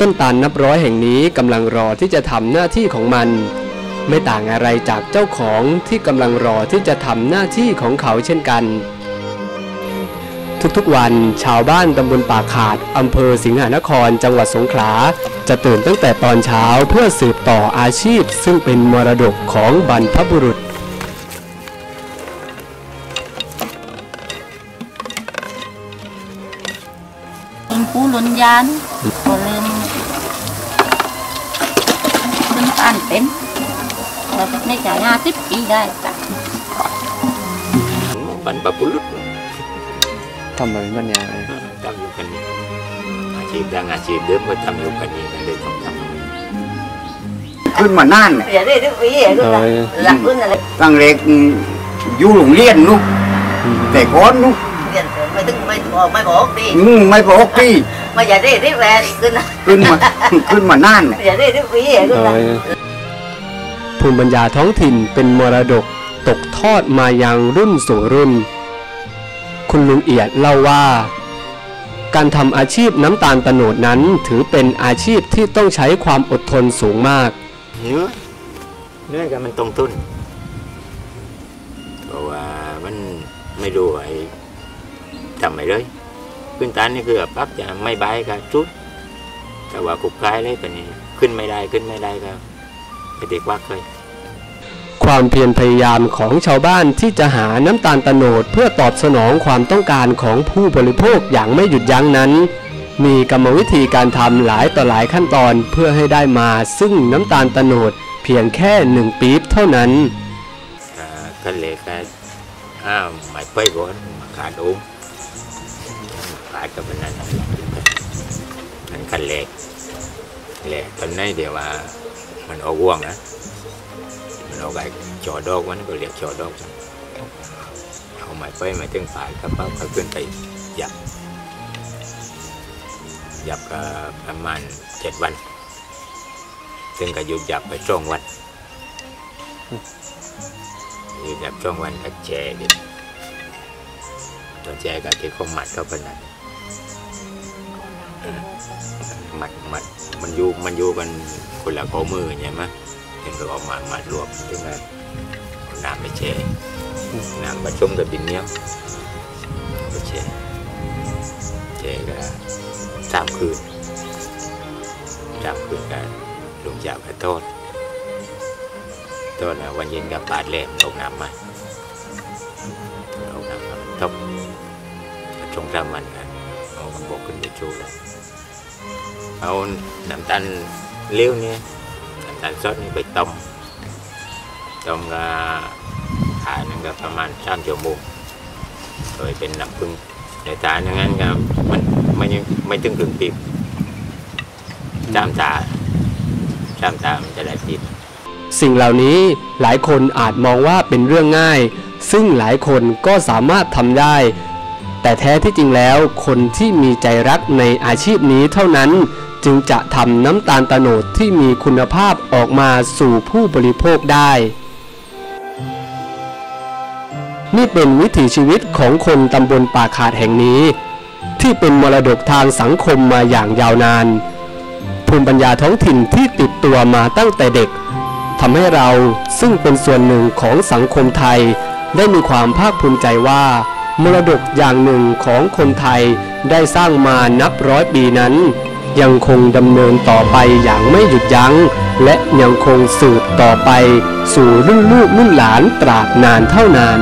ต้นตาลนับร้อยแห่งนี้กำลังรอที่จะทำหน้าที่ของมัน ไม่ต่างอะไรจากเจ้าของที่กำลังรอที่จะทำหน้าที่ของเขาเช่นกัน ทุกๆวันชาวบ้านตำบลป่าขาดอำเภอสิงหานครจังหวัดสงขลา จะตื่นตั้งแต่ตอนเช้าเพื่อสืบต่ออาชีพ ซึ่งเป็นมรดกของบรรพบุรุษลุนปูลุนยานก็เริ่ม เป็นเราในจ่ายห้าสิบปีได้จ้ะบรรพบุรุษทำแบบนี้มันยังไงทำอยู่กันนี้อาชีพดังอาชีพเดิมก็ทำอยู่กันนี้กันเลยต้องทำขึ้นมานั่นอย่าได้ทุกปีอย่าดูนะหลักขึ้นอะไรตั้งเล็กอยู่โรงเรียนนุกแต่ก่อนนุกเรียนไม่ถึงไม่บอกไม่บอกดีอืมไม่พอที่ไม่อย่าได้ที่แวนขึ้นนะขึ้นมาขึ้นมานั่นอย่าได้ทุกปีอย่าดูนะ ภูมิปัญญาท้องถิ่นเป็นมรดกตกทอดมายังรุ่นสู่รุ่น คุณลุงเอียดเล่าว่า การทำอาชีพน้ำตาลตะโนดนั้นถือเป็นอาชีพที่ต้องใช้ความอดทนสูงมากเหนื่อเนื่อกันมันตรงทุนเพราะว่ามันไม่รู้ไอ้ทำไม่เลยขึ้นตานนี่คือปั๊บจะไม่บายก็ชุด แต่ว่ากุกกายเลยตอนนี้ขึ้นไม่ได้ขึ้นไม่ได้ก็ ไปเด็กว่าเคย ความเพียรพยายามของชาวบ้านที่จะหาน้ำตาลตะโนดเพื่อตอบสนองความต้องการของผู้บริโภคอย่างไม่หยุดยั้งนั้น มีกรรมวิธีการทำหลายต่อหลายขั้นตอนเพื่อให้ได้มาซึ่งน้ำตาลตะโนดเพียงแค่หนึ่งปี๊บเท่านั้น แหละปันในเดี๋ยวว่า มันออกว่วงนะมันออกไอ้จอดอกมันก็เรียกจอดอกเอาหมายไปหมายถึงฝ่ายครับปั๊บเขาขึ้นไปหยับหยับก็ประมาณเจ็ดวัน ซึ่งก็หยุดหยับไปช่วงวันหยุดหยับช่วงวันก็แจกตัวแจกก็ที่เขาหมัดเข้าไปนั่น มัดหมัดมันอยู่มันอยู่กันคนละข้อมือใช่ไหมถึงก็เออกมาหมัดรวมถึงก็เอาน้ำไปแช่น้ำผสมกับดินเนี้ยไปแช่แช่ก็สามคืนสามคืนก็ลงจากกระโทษตัวนะวันเย็นกับปาดเล่มลงน้ำมาลงน้ำมาทบชงสามวันกัน เอากระบอกขึ้นไปชูเลยเอาน้ำตาลเลี้ยวเนี่ยน้ำตาลซอสนี่ไปต้มต้มก็ขายนึงก็ประมาณสามชั่วโมงโดยเป็นน้ำผึ้งในตาอย่างนั้นก็มันไม่ไม่ถึงครึ่งปีบจามตาจามตามันจะได้ปีบสิ่งเหล่านี้หลายคนอาจมองว่าเป็นเรื่องง่าย ซึ่งหลายคนก็สามารถทำได้ แต่แท้ที่จริงแล้วคนที่มีใจรักในอาชีพนี้เท่านั้นจึงจะทำน้ำตาลตะโนดที่มีคุณภาพออกมาสู่ผู้บริโภคได้ นี่เป็นวิถีชีวิตของคนตำบลป่าขาดแห่งนี้ ที่เป็นมรดกทางสังคมมาอย่างยาวนาน ภูมิปัญญาท้องถิ่นที่ติดตัวมาตั้งแต่เด็กทำให้เราซึ่งเป็นส่วนหนึ่งของสังคมไทย ได้มีความภาคภูมิใจว่า มรดกอย่างหนึ่งของคนไทยได้สร้างมานับร้อยปีนั้น ยังคงดำเนินต่อไปอย่างไม่หยุดยัง้ง และยังคงสืบต่อไป สู่รุ่นลูกรุ่นหลานตราบนานเท่านาน